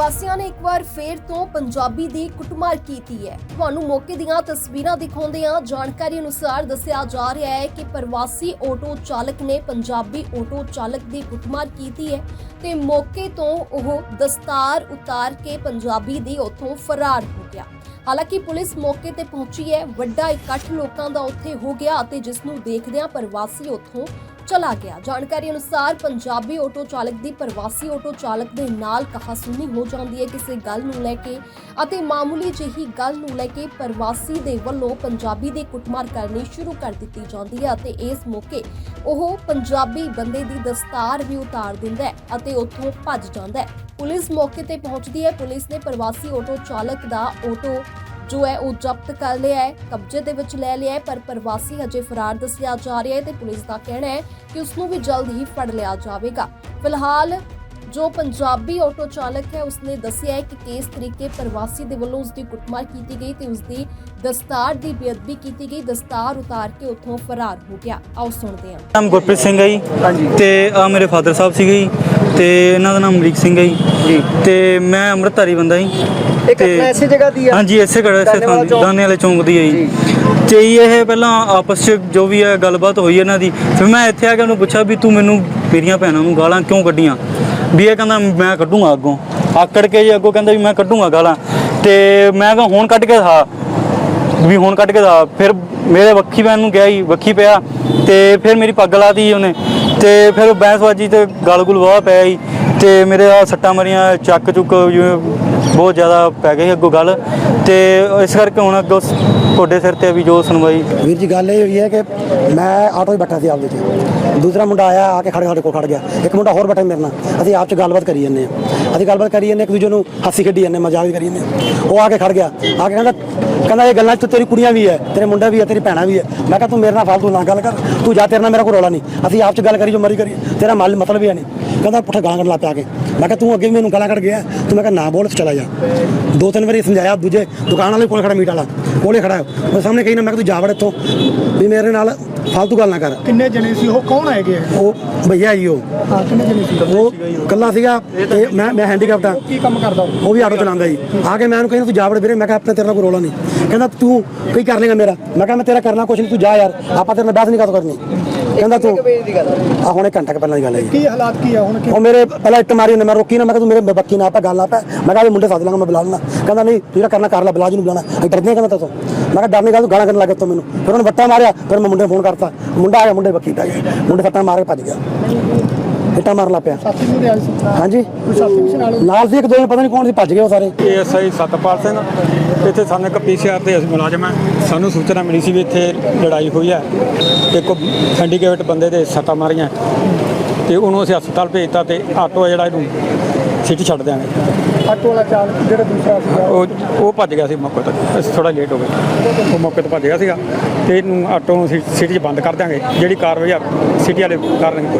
ਪ੍ਰਵਾਸੀਆਂ ਨੇ ਇੱਕ ਵਾਰ ਫੇਰ ਤੋਂ ਪੰਜਾਬੀ ਦੀ ਕੁੱਟਮਾਰ ਕੀਤੀ ਹੈ। ਤੁਹਾਨੂੰ ਮੌਕੇ ਦੀਆਂ ਤਸਵੀਰਾਂ ਦਿਖਾਉਂਦੇ ਹਾਂ। ਜਾਣਕਾਰੀ ਅਨੁਸਾਰ ਦੱਸਿਆ ਜਾ ਰਿਹਾ ਹੈ ਕਿ ਪ੍ਰਵਾਸੀ ਆਟੋ ਚਾਲਕ ਨੇ ਪੰਜਾਬੀ ਆਟੋ ਚਾਲਕ ਦੀ ਕੁੱਟਮਾਰ ਕੀਤੀ ਹੈ ਤੇ ਮੌਕੇ ਤੋਂ ਉਹ ਦਸਤਾਰ ਉਤਾਰ ਕੇ ਪੰਜਾਬੀ ਦੀ ਉੱਥੋਂ ਫਰਾਰ ਹੋ ਗਿਆ। ਹਾਲਾਂਕਿ ਪੁਲਿਸ ਮੌਕੇ ਤੇ ਪਹੁੰਚੀ ਹੈ। ਵੱਡਾ ਇਕੱਠ ਲੋਕਾਂ ਦਾ ਉੱਥੇ ਹੋ ਗਿਆ ਅਤੇ ਜਿਸ ਨੂੰ ਦੇਖਦਿਆਂ ਪ੍ਰਵਾਸੀ ਉੱਥੋਂ ਚਲਾ ਗਿਆ। ਜਾਣਕਾਰੀ ਅਨੁਸਾਰ ਪੰਜਾਬੀ ਆਟੋ ਚਾਲਕ ਦੀ ਪ੍ਰਵਾਸੀ ਆਟੋ ਚਾਲਕ ਦੇ ਨਾਲ ਕਹਾਸੁਣੀ ਹੋ ਜਾਂਦੀ ਹੈ। ਕਿਸੇ ਗੱਲ ਨੂੰ ਲੈ ਕੇ ਅਤੇ ਮਾਮੂਲੀ ਜਿਹੀ ਗੱਲ ਨੂੰ ਲੈ ਕੇ ਪ੍ਰਵਾਸੀ ਦੇ ਵੱਲੋਂ ਪੰਜਾਬੀ ਦੀ ਕੁੱਟਮਾਰ ਕਰਨੀ ਸ਼ੁਰੂ ਕਰ ਦਿੱਤੀ ਜਾਂਦੀ ਹੈ ਅਤੇ ਇਸ ਮੌਕੇ ਉਹ ਪੰਜਾਬੀ ਬੰਦੇ ਦੀ ਦਸਤਾਰ ਵੀ ਉਤਾਰ ਦਿੰਦਾ ਹੈ ਅਤੇ ਉੱਥੋਂ ਭੱਜ ਜਾਂਦਾ ਹੈ। ਪੁਲਿਸ ਮੌਕੇ ਤੇ ਪਹੁੰਚਦੀ ਹੈ। ਪੁਲਿਸ ਨੇ ਪ੍ਰਵਾਸੀ ਆਟੋ ਚਾਲਕ ਦਾ ਆਟੋ ਜੋ ਹੈ ਉਹ ਜ਼ਬਤ ਕਰ ਲਿਆ ਹੈ ਕਬਜ਼ੇ ਦੇ ਵਿੱਚ ਲੈ ਲਿਆ ਹੈ ਪਰ ਪ੍ਰਵਾਸੀ ਹਜੇ ਫਰਾਰ ਦੱਸਿਆ ਜਾ ਰਿਹਾ ਹੈ ਤੇ ਪੁਲਿਸ ਦਾ ਕਹਿਣਾ ਹੈ ਕਿ ਉਸ ਨੂੰ ਵੀ ਜਲਦ ਹੀ ਫੜ ਲਿਆ ਜਾਵੇਗਾ। ਫਿਲਹਾਲ ਜੋ ਪੰਜਾਬੀ ਆਟੋ ਚਾਲਕ ਹੈ ਉਸਨੇ ਦੱਸਿਆ ਹੈ ਕਿ ਕਿਸ ਤਰੀਕੇ ਪ੍ਰਵਾਸੀ ਦੇ ਵੱਲੋਂ ਉਸਦੀ ਕੁੱਟਮਾਰ ਕੀਤੀ ਗਈ ਤੇ ਉਸਦੀ ਦਸਤਾਰ ਦੀ ਬੇਅਦਬੀ ਕੀਤੀ ਗਈ। ਦਸਤਾਰ ਉਤਾਰ ਕੇ ਉੱਥੋਂ ਫਰਾਰ ਹੋ ਗਿਆ। ਆਓ ਸੁਣਦੇ ਹਾਂ। ਨਾਮ ਗੁਰਪ੍ਰੀਤ ਸਿੰਘ ਹੈ ਜੀ। ਹਾਂਜੀ। ਤੇ ਆ ਮੇਰੇ ਫਾਦਰ ਸਾਹਿਬ ਸੀਗੇ ਜੀ। ਤੇ ਇਹਨਾਂ ਦਾ ਨਾਮ ਅਮਰੀਕ ਸਿੰਘ ਹੈ ਜੀ। ਜੀ। ਤੇ ਮੈਂ ਅੰਮ੍ਰਿਤਧਾਰੀ ਬੰਦਾ ਜੀ। ਇਹ ਘਟਨਾ ਇਸੇ ਜਗ੍ਹਾ ਦੀ ਆ। ਹਾਂਜੀ ਇਸੇ ਘੜੇ ਇਸੇ ਦਾਨੇਵਾਲ ਥਾਂ ਦੀ ਚੌਂਕ। ਦਾਨੇ ਵਾਲੇ ਚੌਂਕ ਦੀ ਹੈ ਜੀ। ਜੀ। ਤੇ ਇਹ ਪਹਿਲਾਂ ਆਪਸ ਚ ਜੋ ਵੀ ਹੈ ਗੱਲਬਾਤ ਹੋਈ ਇਹਨਾਂ ਦੀ ਫਿਰ ਮੈਂ ਇੱਥੇ ਆ ਕੇ ਉਹਨੂੰ ਪੁੱਛਿਆ ਵੀ ਤੂੰ ਮੈਨੂੰ ਮੇਰੀਆਂ ਭੈਣਾਂ ਨੂੰ ਗਾਲਾਂ ਕਿਉਂ ਕੱਢੀਆਂ? ਵੀ ਇਹ ਕਹਿੰਦਾ ਮੈਂ ਕੱਢੂੰਗਾ ਅੱਗੋਂ। ਆਕੜ ਕੇ ਜੀ ਅੱਗੋਂ ਕਹਿੰਦਾ ਵੀ ਮੈਂ ਕੱਢੂੰਗਾ ਗਾਲਾਂ। ਤੇ ਮੈਂ ਕਿਹਾ ਹੁਣ ਕੱਢ ਕੇ ਦਿਖਾ। ਵੀ ਹੁਣ ਕੱਢ ਕੇ ਦਾ ਫਿਰ ਮੇਰੇ ਵੱਖੀ ਪੈਣ ਨੂੰ ਗਿਆ ਹੀ ਵੱਖੀ ਪਿਆ। ਤੇ ਫਿਰ ਮੇਰੀ ਪੱਗ ਲਾਤੀ ਉਹਨੇ। ਤੇ ਫਿਰ ਬੈਂਸਵਾਜੀ ਤੇ ਗਲ ਗੁਲ ਵਾਹ ਪਿਆ ਜੀ। ਤੇ ਮੇਰੇ ਆ ਸੱਟਾਂ ਮਰੀਆਂ, ਚੱਕ ਚੁੱਕ ਜਿਵੇਂ ਬਹੁਤ ਜ਼ਿਆਦਾ ਪੈ ਗਈ ਅੱਗੋਂ ਗੱਲ। ਤੇ ਇਸ ਕਰਕੇ ਹੁਣ ਅੱਗੋਂ ਤੁਹਾਡੇ ਸਿਰ ਤੇ ਵੀ ਜੋ ਸੁਣਵਾਈ। ਵੀਰ ਜੀ, ਗੱਲ ਇਹ ਹੋਈ ਹੈ ਕਿ ਮੈਂ ਆਟੋ 'ਚ ਬੈਠਾ ਸੀ ਆਪਦੇ 'ਚ। ਦੂਸਰਾ ਮੁੰਡਾ ਆਇਆ, ਆ ਕੇ ਖੜੇ ਸਾਡੇ ਕੋਲ ਖੜ ਗਿਆ। ਇੱਕ ਮੁੰਡਾ ਹੋਰ ਬੈਠਾ ਮੇਰੇ ਨਾਲ। ਅਸੀਂ ਆਪ 'ਚ ਗੱਲਬਾਤ ਕਰੀ ਜਾਂਦੇ ਹਾਂ। ਅਸੀਂ ਗੱਲਬਾਤ ਕਰੀ ਜਾਂਦੇ ਇੱਕ ਦੂਜੇ ਨੂੰ ਹਾਸੀ ਖੇਡੀ ਜਾਂਦੇ ਮਜ਼ਾਕ ਕਰੀ ਜਾਂਦੇ ਉਹ ਆ ਕੇ ਖੜ ਗਿਆ। ਆ ਕੇ ਕਹਿੰਦਾ ਕਹਿੰਦਾ ਇਹ ਗੱਲਾਂ 'ਚ ਤੇਰੀ ਕੁੜੀਆਂ ਵੀ ਹੈ, ਤੇਰੇ ਮੁੰਡਾ ਵੀ ਹੈ, ਤੇਰੀ ਭੈਣਾਂ ਵੀ ਹੈ। ਮੈਂ ਕਿਹਾ, ਤੂੰ ਮੇਰੇ ਨਾਲ ਫਾਲਤੂ ਨਾ ਗੱਲ ਕਰ। ਤੂੰ ਜਾ, ਤੇਰੇ ਨਾਲ ਮੇਰਾ ਕੋਈ ਰੌਲਾ ਨਹੀਂ। ਅਸੀਂ ਆਪ 'ਚ ਗੱਲ ਕਰੀ ਜੋ ਮਰੀ ਕਰੀ ਤੇਰਾ ਮਲ ਮਤਲਬ ਹੀ ਹੈ ਨਹੀਂ। ਕਹਿੰਦਾ ਪੁੱਠਾ ਗਾਲਾਂ ਕੱਢ ਲਾ ਪਿਆ ਕੇ। ਮੈਂ ਕਿਹਾ ਤੂੰ ਅੱਗੇ ਵੀ ਮੈਨੂੰ ਗਾਲਾਂ ਕੱਢ ਗਿਆ। ਤੂੰ ਮੈਂ ਕਿਹਾ ਨਾ ਬੋਲ ਤੂੰ ਚਲਾ ਜਾ। ਦੋ ਤਿੰਨ ਵਾਰੀ ਸਮਝਾਇਆ ਦੂਜੇ ਦੁਕਾਨ ਵਾਲੇ ਕੋਲ ਖੜਾ ਮੀਟ ਵਾਲਾ। ਕੋਲੇ ਖੜਾ। ਉਹ ਸਾਹਮਣੇ ਕਹੀ ਨਾ ਮੈਂ ਕਿਹਾ ਤੂੰ ਜਾ ਵੜ ਇੱਥੋਂ। ਵੀ ਮੇਰੇ ਨਾਲ ਫਾਲਤੂ ਗੱਲ ਨਾ ਕਰ। ਕਿੰਨੇ ਜਣੇ ਸੀ? ਉਹ ਕੌਣ ਹੈਗੇ? ਉਹ ਭਈਆ ਜੀ ਉਹ। ਹਾਂ ਕਿੰਨੇ ਜਣੇ ਸੀ? ਉਹ ਕੱਲਾ ਸੀਗਾ। ਤੇ ਮੈਂ ਮੈਂ ਹੈਂਡੀਕੈਪਟ ਆ। ਕੀ ਕੰਮ ਕਰਦਾ ਉਹ? ਉਹ ਵੀ ਆਟੋ ਚਲਾਉਂਦਾ ਜੀ। ਆ ਕੇ ਮੈਂ ਉਹਨੂੰ ਕਹਿੰਦਾ ਤੂੰ ਜਾ ਵੜ ਵੀਰੇ ਮੈਂ ਕਿਹਾ ਆਪਣੇ ਤੇਰੇ ਨਾਲ ਕੋਈ ਰੋਲਾ ਨਹੀਂ। ਕਹਿੰਦਾ ਤੂੰ ਕੀ ਕਰ ਲੇਗਾ ਮੇਰਾ? ਮੈਂ ਕਿਹਾ ਮੈਂ ਤੇਰਾ ਕਰਨਾ ਕੁਛ ਨਹੀਂ ਤੂੰ ਜਾ ਯਾਰ। ਆਪਾਂ ਤੇਰੇ ਨਾਲ ਬਹਿਸ ਨਹੀਂ ਕਰ ਕਰਨੀ? ਕਹਿੰਦਾ ਤੂੰ ਗੱਲ ਆ? ਹੁਣੇ ਘੰਟਾ ਕੁ ਪਹਿਲਾਂ ਦੀ ਗੱਲ ਹੈ ਜੀ। ਕੀ ਹਾਲਾਤ ਕੀ ਆ ਹੁਣ ਕੀ ਉਹ ਮੇਰੇ ਪਹਿਲਾਂ ਇੱਟ ਮਾਰੀ ਉਹਨੇ ਮੈਂ ਰੋਕੀ ਨਾ ਮੈਂ ਕਿਹਾ ਤੂੰ ਮੇਰੇ ਬੱਕੀ ਨਾ ਪਾ ਗੱਲ ਨਾ ਪੈ ਮੈਂ ਕਿਹਾ ਵੀ ਮੁੰਡੇ ਸੱਦ ਲਾਂਗਾ ਮੈਂ ਬੁਲਾ ਲੈਣਾ ਕਹਿੰਦਾ ਨਹੀਂ ਤੂੰ ਜਿਹੜਾ ਕਰਨਾ ਕਰ ਲੈ ਬੁਲਾ ਜੀ ਨੂੰ ਬੁਲਾਣਾ ਅਸੀਂ ਡਰਦੇ ਕਹਿੰਦਾ ਤੂੰ। ਮੈਂ ਕਿਹਾ ਡਰ ਨਹੀਂ ਗਾ ਤੂੰ ਗਾਲਾਂ ਕਰਨ ਲੱਗ ਗਿਆ ਤੂੰ ਮੈਨੂੰ। ਫਿਰ ਉਹਨੇ ਬੱਟਾ ਮਾਰਿਆ ਫਿਰ ਮੈਂ ਮੁੰਡੇ ਨੂੰ ਫੋਨ ਕਰਤਾ। ਮੁੰਡਾ ਆ ਗਿਆ ਮੁੰਡੇ ਬੱਕੀ ਪੈ ਗਿਆ ਮੁੰਡੇ ਸੱਟਾਂ ਮਾਰ ਕੇ ਭੱਜ ਗਿਆ। ਇੱਟਾਂ ਮਾਰਨ ਲੱਗ ਪਿਆ। ਸਾਥੀ ਨੂੰ ਹਾਂਜੀ। ਕੋਈ ਸਾਥੀ ਵੀ ਸੀ ਨਾਲ ਨਾਲ ਸੀ ਇੱਕ ਦੋ ਜਣੇ ਪਤਾ ਨਹੀਂ ਕੌਣ ਸੀ ਭੱਜ ਗਏ ਉਹ ਸਾਰੇ। ਏਐਸਆਈ ਸਤਪਾਲ ਸਿੰਘ। ਇੱਥੇ ਸਾਨੂੰ ਇੱਕ ਪੀਸੀਆਰ ਤੇ ਅਸੀਂ ਮੁਲਾਜ਼ਮ ਹਾਂ। ਸਾਨੂੰ ਸੂਚਨਾ ਮਿਲੀ ਸੀ ਵੀ ਇੱਥੇ ਲੜਾਈ ਹੋਈ ਹੈ। ਤੇ ਕੋ ਹੈਂਡੀਕੈਪਟ ਬੰਦੇ ਦੇ ਸੱਟਾਂ ਮਾਰੀਆਂ। ਤੇ ਉਹਨੂੰ ਅਸੀਂ ਹਸਪਤਾਲ ਭੇਜਤਾ ਤੇ ਆਟੋ ਜਿਹੜਾ ਇਹਨੂੰ ਸਿਟੀ ਛੱਡ ਦਿਆਂਗੇ। ਆਟੋ ਵਾਲਾ ਚਾਲਕ ਜਿਹੜਾ ਦੂਸਰਾ ਸੀਗਾ ਉਹ ਉਹ ਭੱਜ ਗਿਆ ਸੀ ਮੌਕੇ ਤੋਂ। ਅਸੀਂ ਥੋੜਾ ਲੇਟ ਹੋ ਗਏ। ਉਹ ਮੌਕੇ ਤੋਂ ਭੱਜ ਗਿਆ ਸੀਗਾ। ਤੇ ਇਹਨੂੰ ਆਟੋ ਨੂੰ ਸਿਟੀ 'ਚ ਬੰਦ ਕਰ ਦਿਆਂਗੇ। ਜਿਹੜੀ ਕਾਰਵਾਈ ਆ ਸਿਟੀ ਵਾਲੇ ਕਰਨਗੇ